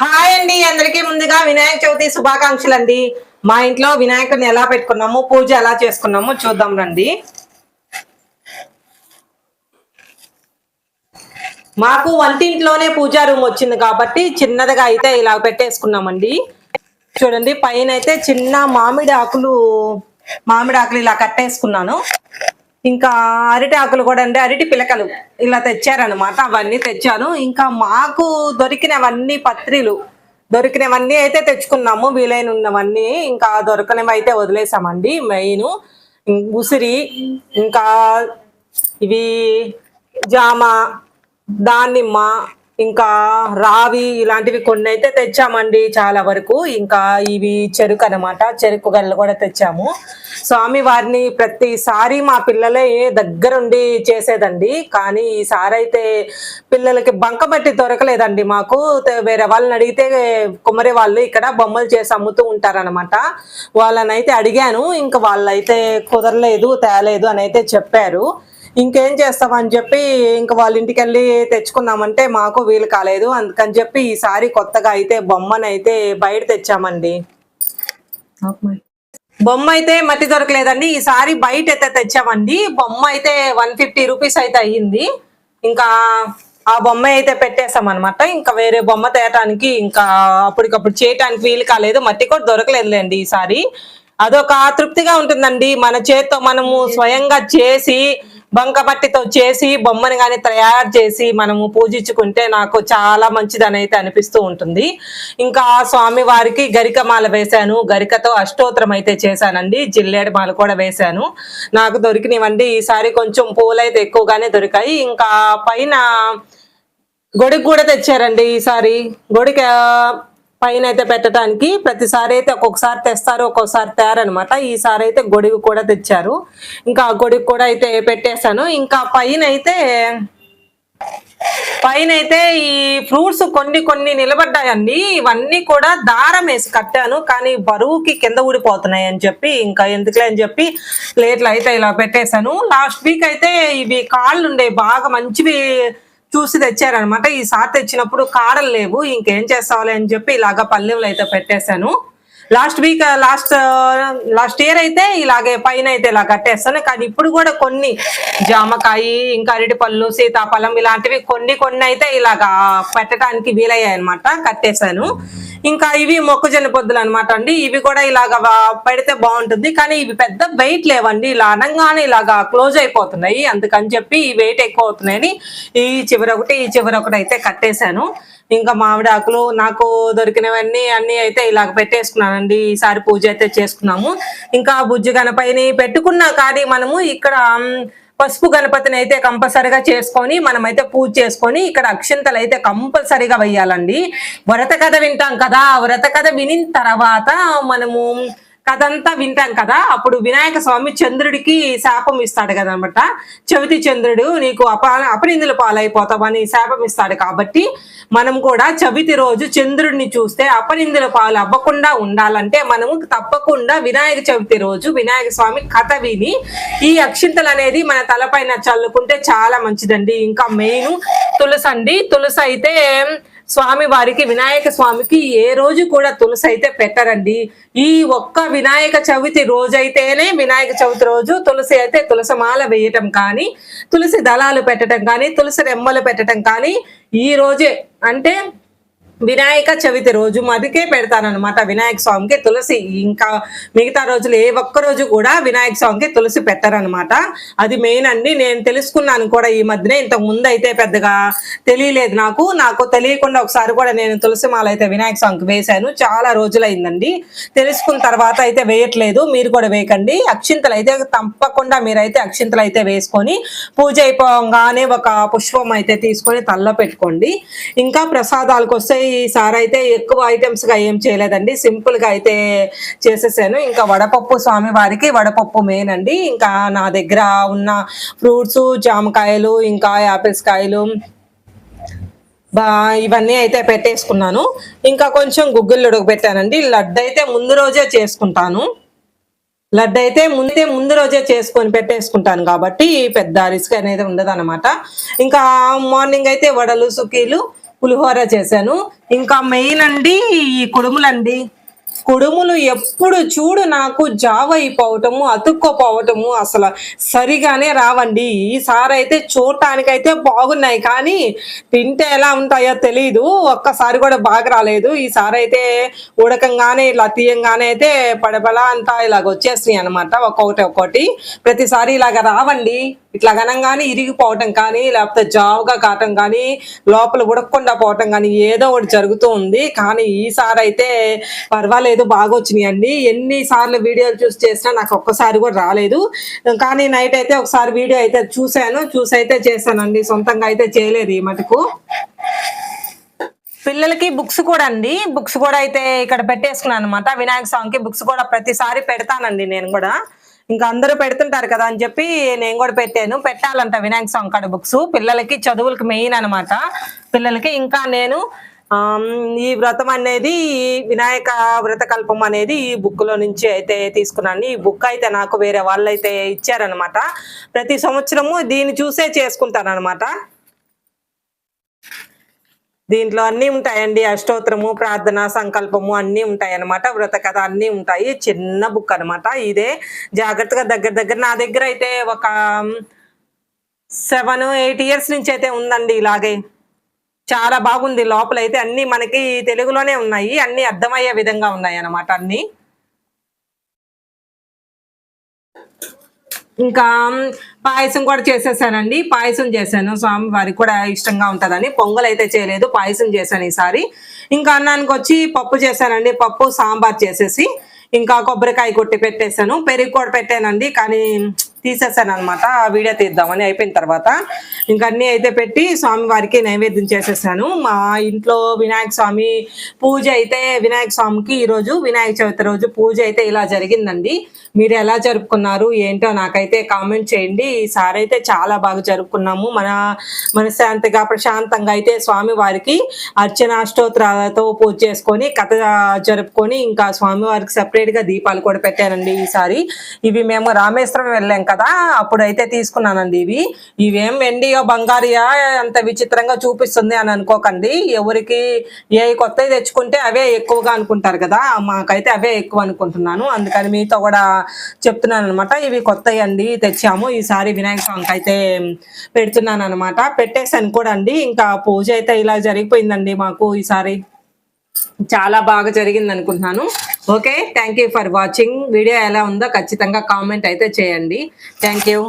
Hi అండి అందరికీ ముందుగా వినాయక చవితి శుభాకాంక్షలు అండి మా ఇంట్లో వినాయకుడిని ఎలా పెట్టుకున్నాము పూజ ఎలా చేసుకున్నాము చూద్దాం రండి. మాకు వంటింట్లోనే పూజా రూమ్ వచ్చింది కాబట్టి చిన్నదిగా అయితే ఇలా పెట్టేసుకున్నామండి. చూడండి పైన అయితే చిన్న మామిడి ఆకులు మామిడి ఆకులు ఇలా కట్టేసుకున్నాను. ఇంకా అరటి ఆకులు కూడా అండి అరటి పిలకలు ఇలా తెచ్చారనమాట అవన్నీ తెచ్చాను. ఇంకా మాకు దొరికినవన్నీ పత్రిలు. దొరికినవన్నీ అయితే తెచ్చుకున్నాము. వీలైన ఉన్నవన్నీ ఇంకా దొరకనివి అయితే వదిలేసామండి మెయిన్. ఉసిరి ఇంకా ఇవి జామ దానిమ్మ ఇంకా రావి ఇలాంటివి కొన్ని అయితే తెచ్చామండి చాలా వరకు. ఇంకా ఇవి చెరుకు అనమాట చెరుకు గల్లు కూడా తెచ్చాము. స్వామి వారిని ప్రతిసారి మా పిల్లలే దగ్గరుండి చేసేదండి. కానీ ఈసారి అయితే పిల్లలకి బంకబట్టి దొరకలేదండి మాకు. వేరే వాళ్ళని అడిగితే కుమరి వాళ్ళు ఇక్కడ బొమ్మలు చేసి అమ్ముతూ ఉంటారనమాట వాళ్ళని అయితే అడిగాను. ఇంకా వాళ్ళైతే కుదరలేదు తేలేదు అని అయితే చెప్పారు. ఇంకేం చేస్తామని చెప్పి ఇంకా వాళ్ళ ఇంటికి వెళ్ళి తెచ్చుకున్నామంటే మాకు వీలు కాలేదు. అందుకని చెప్పి ఈసారి కొత్తగా అయితే బొమ్మను అయితే బయట తెచ్చామండి. బొమ్మ అయితే మట్టి దొరకలేదండి. ఈసారి బయట అయితే తెచ్చామండి. బొమ్మ అయితే వన్ ఫిఫ్టీ రూపీస్ అయితే అయ్యింది. ఇంకా ఆ బొమ్మ అయితే పెట్టేసాం అనమాట ఇంకా వేరే బొమ్మ తేయటానికి ఇంకా అప్పటికప్పుడు చేయటానికి వీలు కాలేదు. మట్టి కూడా దొరకలేదులేండి ఈసారి అదొక తృప్తిగా ఉంటుందండి. మన చేత్తో మనము స్వయంగా చేసి బంకమట్టితో చేసి బొమ్మని కానీ తయారు చేసి మనము పూజించుకుంటే నాకు చాలా మంచిదని అయితే అనిపిస్తూ ఉంటుంది. ఇంకా స్వామి వారికి గరిక మాల వేశాను. గరికతో అష్టోత్తరం అయితే చేశానండి. జిల్లేడు మాల కూడా వేశాను. నాకు దొరికినవండి. ఈసారి కొంచెం పూలైతే ఎక్కువగానే దొరికాయి. ఇంకా పైన గొడుగు కూడా తెచ్చారండి ఈసారి. గొడుగు పైన అయితే పెట్టడానికి ప్రతిసారి అయితే ఒక్కొక్కసారి తెస్తారు ఒక్కొక్కసారి తేరనమాట. ఈసారి అయితే గొడుగు కూడా తెచ్చారు. ఇంకా ఆ గొడుగు కూడా అయితే పెట్టేశాను. ఇంకా పైన అయితే పైన అయితే ఈ ఫ్రూట్స్ కొన్ని కొన్ని నిలబడ్డాయండి. ఇవన్నీ కూడా దారం వేసి కట్టాను. కానీ బరువుకి కింద ఊడిపోతున్నాయి అని చెప్పి ఇంకా ఎందుకులే అని చెప్పి ప్లేట్లు అయితే ఇలా పెట్టేశాను. లాస్ట్ వీక్ అయితే ఇవి కాళ్ళు ఉండే బాగా మంచివి చూసి తెచ్చారనమాట ఈసారి తెచ్చినప్పుడు కాడలు లేవు ఇంకేం చేస్తావాలి అని చెప్పి ఇలాగ పల్లెలు అయితే పెట్టేశాను. Last week last last year అయితే ఇలాగే పైన అయితే ఇలా కట్టేస్తాను. కానీ ఇప్పుడు కూడా కొన్ని జామకాయ ఇంకా అరటిపళ్ళు సీతాఫలం ఇలాంటివి కొన్ని కొన్ని అయితే ఇలాగా పెట్టడానికి వీలయ్యాయి అనమాట కట్టేశాను. ఇంకా ఇవి మొక్కజొన్న పొద్దులు అనమాట అండి. ఇవి కూడా ఇలాగ పెడితే బాగుంటుంది. కానీ ఇవి పెద్ద వెయిట్ లేవండి. ఇలా అనగానే ఇలాగా క్లోజ్ అయిపోతున్నాయి. అందుకని చెప్పి ఈ వెయిట్ ఎక్కువ అవుతున్నాయని ఈ చివరి ఒకటి ఈ చివరి ఒకటి అయితే కట్టేశాను. ఇంకా మామిడాకులు నాకు దొరికినవన్నీ అన్ని అయితే ఇలాగ పెట్టేసుకున్నానండి. ఈసారి పూజ అయితే చేసుకున్నాము. ఇంకా బుజ్జు గణపతిని పెట్టుకున్నా కానీ మనము ఇక్కడ పసుపు గణపతిని అయితే కంపల్సరిగా చేసుకొని మనమైతే పూజ చేసుకొని ఇక్కడ అక్షింతలు అయితే కంపల్సరిగా వేయాలండి. వ్రత కథ వింటాం కదా వ్రత కథ వినిన తర్వాత మనము కథంతా వింటాం కదా. అప్పుడు వినాయక స్వామి చంద్రుడికి శాపం ఇస్తాడు కదా అనమాట చవితి చంద్రుడు నీకు అప అపనిందుల పాలైపోతావని శాపం ఇస్తాడు కాబట్టి మనం కూడా చవితి రోజు చంద్రుడిని చూస్తే అపనిందుల పాలు అవ్వకుండా ఉండాలంటే మనము తప్పకుండా వినాయక చవితి రోజు వినాయక స్వామి కథ విని ఈ అక్షింతలు అనేది మన తలపైన చల్లుకుంటే చాలా మంచిదండి. ఇంకా మెయిన్ తులసి అండి తులసి అయితే స్వామి వారికి వినాయక స్వామికి ఏ రోజు కూడా తులసి అయితే పెట్టరండి. ఈ ఒక్క వినాయక చవితి రోజైతేనే వినాయక చవితి రోజు తులసి అయితే తులసి మాల వేయటం కానీ తులసి దళాలు పెట్టడం కానీ తులసి రెమ్మలు పెట్టడం కానీ ఈ రోజే అంటే వినాయక చవితి రోజు మదికే పెడతానన్నమాట వినాయక స్వామికి తులసి. ఇంకా మిగతా రోజులు ఏ ఒక్క రోజు కూడా వినాయక స్వామికి తులసి పెట్టరనమాట అది మెయిన్ అండి. నేను తెలుసుకున్నాను కూడా ఈ మధ్యనే. ఇంతకు ముందు అయితే పెద్దగా తెలియలేదు నాకు. నాకు తెలియకుండా ఒకసారి కూడా నేను తులసి మాల అయితే వినాయక స్వామికి వేశాను. చాలా రోజులైందండి. తెలుసుకున్న తర్వాత అయితే వేయట్లేదు. మీరు కూడా వేయకండి. అక్షింతలు అయితే తప్పకుండా మీరైతే అక్షింతలు అయితే వేసుకొని పూజ అయిపోగానే ఒక పుష్పం అయితే తీసుకొని తల్ల పెట్టుకోండి. ఇంకా ప్రసాదాలకు వస్తే ఈసారి అయితే ఎక్కువ ఐటమ్స్గా ఏం చేయలేదండి. సింపుల్గా అయితే చేసేసాను. ఇంకా వడపప్పు స్వామి వారికి వడపప్పు మెయిన్ అండి. ఇంకా నా దగ్గర ఉన్న ఫ్రూట్స్ జామకాయలు ఇంకా యాపిల్స్ కాయలు బా ఇవన్నీ అయితే పెట్టేసుకున్నాను. ఇంకా కొంచెం గుగ్గిళ్ళు ఉడకబెట్టానండి. లడ్డు అయితే ముందు రోజే చేసుకుంటాను. లడ్డు అయితే ముందే ముందు రోజే చేసుకొని పెట్టేసుకుంటాను కాబట్టి పెద్ద రిస్క్ అనేది ఉండదు ఇంకా మార్నింగ్ అయితే వడలు సుకీలు పులిహోర చేశాను. ఇంకా మెయిన్ అండి ఈ కుడుములండి. కుడుములు ఎప్పుడు చూడు నాకు జావ అయిపోవటము అతుక్కోపోవటము అసలు సరిగానే రావండి. ఈసారి అయితే చూడటానికైతే బాగున్నాయి. కానీ తింటే ఎలా ఉంటాయో తెలియదు ఒక్కసారి కూడా బాగా రాలేదు. ఈసారి అయితే ఉడకంగానే ఇలా తీయంగానే అయితే పడబలా అంతా ఇలాగ వచ్చేసినాయి అనమాట ఒక్కొక్కటి ఒక్కొక్కటి. ప్రతిసారి ఇలాగ రావండి. ఇట్లా గనంగానే ఇరిగిపోవటం కానీ లేకపోతే జావుగా కావటం కానీ లోపల ఉడకకుండా పోవటం కానీ ఏదో ఒకటి జరుగుతూ ఉంది. కానీ ఈసారి అయితే పర్వాలేదు బాగా వచ్చినాయండి ఎన్నిసార్లు వీడియోలు చూసి చేసినా నాకు ఒక్కసారి కూడా రాలేదు. కానీ నైట్ అయితే ఒకసారి వీడియో అయితే చూశాను. చూసి అయితే చేశానండి. సొంతంగా అయితే చేయలేదు ఈ మటుకు. పిల్లలకి బుక్స్ కూడా అండి. బుక్స్ కూడా అయితే ఇక్కడ పెట్టేసుకున్నాను అనమాట వినాయక స్వామికి బుక్స్ కూడా ప్రతిసారి పెడతానండి నేను కూడా. ఇంకా అందరూ పెడుతుంటారు కదా అని చెప్పి నేను కూడా పెట్టాను. పెట్టాలంట వినాయక స్వామి కాడ బుక్స్. పిల్లలకి చదువులకి మెయిన్ అన్నమాట. పిల్లలకి ఇంకా నేను ఈ వ్రతం అనేది ఈ వినాయక వ్రతకల్పం అనేది ఈ బుక్లో నుంచి అయితే తీసుకున్నాను. ఈ బుక్ అయితే నాకు వేరే వాళ్ళు అయితే ఇచ్చారనమాట ప్రతి సంవత్సరము దీన్ని చూసే చేసుకుంటాను అనమాట దీంట్లో అన్నీ ఉంటాయండి. అష్టోత్తరము ప్రార్థన సంకల్పము అన్నీ ఉంటాయన్నమాట. వ్రత కథ అన్నీ ఉంటాయి. చిన్న బుక్ అన్నమాట. ఇదే జాగ్రత్తగా దగ్గర దగ్గర నా దగ్గర అయితే ఒక సెవెన్ ఎయిట్ ఇయర్స్ నుంచి అయితే ఉందండి ఇలాగే. చాలా బాగుంది. లోపల అయితే అన్నీ మనకి తెలుగులోనే ఉన్నాయి. అన్నీ అర్థమయ్యే విధంగా ఉన్నాయి అన్నమాట అన్నీ. ఇంకా పాయసం కూడా చేసేసానండి. పాయసం చేశాను. స్వామి వారికి కూడా ఇష్టంగా ఉంటుందని. పొంగల్ అయితే చేయలేదు. పాయసం చేశాను ఈసారి. ఇంకా అన్నానికి వచ్చి పప్పు చేశానండి. పప్పు సాంబార్ చేసేసి ఇంకా కొబ్బరికాయ కొట్టి పెట్టేశాను. పెరుగు కూడా పెట్టానండి. కానీ తీసేసాను అనమాట ఆ వీడియో తీద్దామని అయిపోయిన తర్వాత ఇంకా అన్ని అయితే పెట్టి స్వామి వారికి నైవేద్యం చేసేసాను. మా ఇంట్లో వినాయక స్వామి పూజ అయితే వినాయక స్వామికి ఈరోజు వినాయక చవితి రోజు పూజ అయితే ఇలా జరిగిందండి. మీరు ఎలా జరుపుకున్నారు ఏంటో నాకైతే కామెంట్ చేయండి. ఈసారి అయితే చాలా బాగా జరుపుకున్నాము. మన మనశ్శాంతిగా ప్రశాంతంగా అయితే స్వామి వారికి పూజ చేసుకొని కథ జరుపుకొని ఇంకా స్వామి వారికి సెపరేట్గా దీపాలు కూడా పెట్టానండి ఈసారి ఇవి మేము రామేశ్వరం వెళ్ళాం కదా అప్పుడైతే తీసుకున్నానండి ఇవి. ఇవేం వెండియో బంగారియా అంత విచిత్రంగా చూపిస్తుంది అని అనుకోకండి. ఎవరికి ఏ కొత్తవి తెచ్చుకుంటే అవే ఎక్కువగా అనుకుంటారు కదా మాకైతే అవే ఎక్కువ అనుకుంటున్నాను. అందుకని మీతో కూడా చెప్తున్నాను అనమాట ఇవి కొత్తవి అండి తెచ్చాము. ఈసారి వినాయక స్వామికి అయితే పెడుతున్నాను అనమాట పెట్టేసాను కూడా అండి. ఇంకా పూజ అయితే ఇలా జరిగిపోయిందండి మాకు. ఈసారి చాలా బాగా జరిగింది అనుకుంటున్నాను okay thank you for watching video ఎలా ఉందో ఖచ్చితంగా కామెంట్ అయితే చేయండి. Thank you